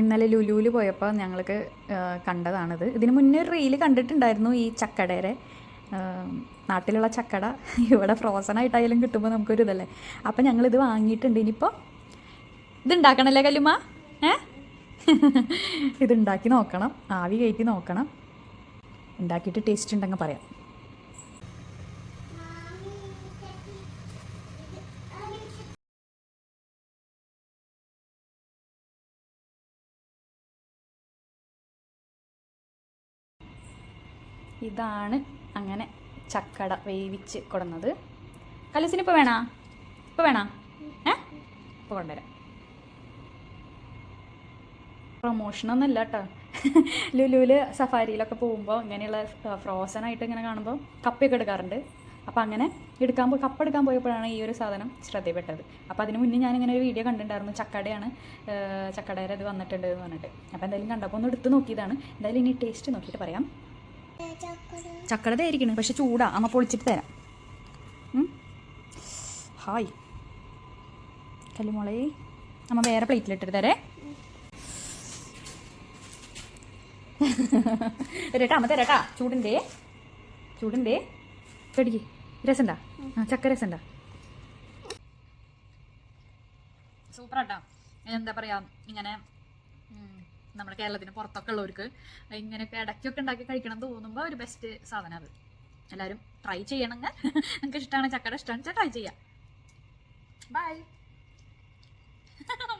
ഇന്നലെ ലുലുവിൽ പോയപ്പോൾ ഞങ്ങൾക്ക് കണ്ടതാണിത്. ഇതിന് മുന്നേ ഒരു റീൽ കണ്ടിട്ടുണ്ടായിരുന്നു ഈ ചക്കടയുടെ നാട്ടിലുള്ള ചക്കട. ഇവിടെ ഫ്രോസൺ ആയിട്ടായാലും കിട്ടുമ്പോൾ നമുക്കൊരു ഇതല്ലേ. അപ്പം ഞങ്ങളിത് വാങ്ങിയിട്ടുണ്ട്. ഇനിയിപ്പോൾ ഇതുണ്ടാക്കണല്ലേ കല്ലുമ്മ? ഏ? ഇതുണ്ടാക്കി നോക്കണം. ആവി കയറ്റി നോക്കണം. ഉണ്ടാക്കിയിട്ട് ടേസ്റ്റ് ഉണ്ടെങ്കിൽ പറയാം. ഇതാണ് അങ്ങനെ ചക്കട വേവിച്ച് കൊടുന്നത്. കലസിന് ഇപ്പോൾ വേണോ? ഇപ്പോൾ വേണോ? ഏ? ഇപ്പോൾ കൊണ്ടുവരാം. പ്രൊമോഷനൊന്നുമില്ല കേട്ടോ ലുലുവിൽ സഫാരിയിലൊക്കെ പോകുമ്പോൾ ഇങ്ങനെയുള്ള ഫ്രോസൺ ആയിട്ട് ഇങ്ങനെ കാണുമ്പോൾ കപ്പയൊക്കെ എടുക്കാറുണ്ട്. അപ്പോൾ അങ്ങനെ എടുക്കാൻ പോയി കപ്പ് എടുക്കാൻ പോയപ്പോഴാണ് ഈ ഒരു സാധനം ശ്രദ്ധയിൽപ്പെട്ടത്. അപ്പോൾ അതിന് മുന്നേ ഇങ്ങനെ ഒരു വീഡിയോ കണ്ടിട്ടുണ്ടായിരുന്നു ചക്കടയാണ് ചക്കടയുടെ ഇത് വന്നിട്ടുണ്ട് എന്ന് പറഞ്ഞിട്ട്. അപ്പോൾ എന്തായാലും കണ്ടപ്പോൾ ഒന്ന് എടുത്ത് നോക്കിയതാണ്. എന്തായാലും ഇനി ടേസ്റ്റ് നോക്കിയിട്ട് പറയാം. ചക്കട തേരിക്കണം പക്ഷെ ചൂടാ. അമ്മ പൊളിച്ചിട്ട് തരാം. ഹായ്. കല്ലുമുളക് അമ്മ വേറെ പ്ലേറ്റിലിട്ടിട്ട് തരേ. തരട്ടാ അമ്മ തരട്ടാ. ചൂടിന്റെ ചൂടിന്റെ. പേടിക്ക്. രസണ്ടാ ആ ചക്ക രസണ്ടാ സൂപ്പറാട്ടാ. എന്താ പറയാ? ഇങ്ങനെ നമ്മുടെ കേരളത്തിന് പുറത്തൊക്കെ ഉള്ളവർക്ക്. ഇങ്ങനെയൊക്കെ ഇടയ്ക്കൊക്കെ ഉണ്ടാക്കി കഴിക്കണം എന്ന് തോന്നുമ്പോൾ ഒരു ബെസ്റ്റ് സാധനം അത്. എല്ലാവരും ട്രൈ ചെയ്യണമെങ്കിൽ നിങ്ങൾക്ക് ഇഷ്ടമാണ് ചക്കട ഇഷ്ടമാണ് വെച്ചാൽ ട്രൈ ചെയ്യാം. ബൈ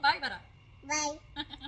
ബൈ പറ. Bye.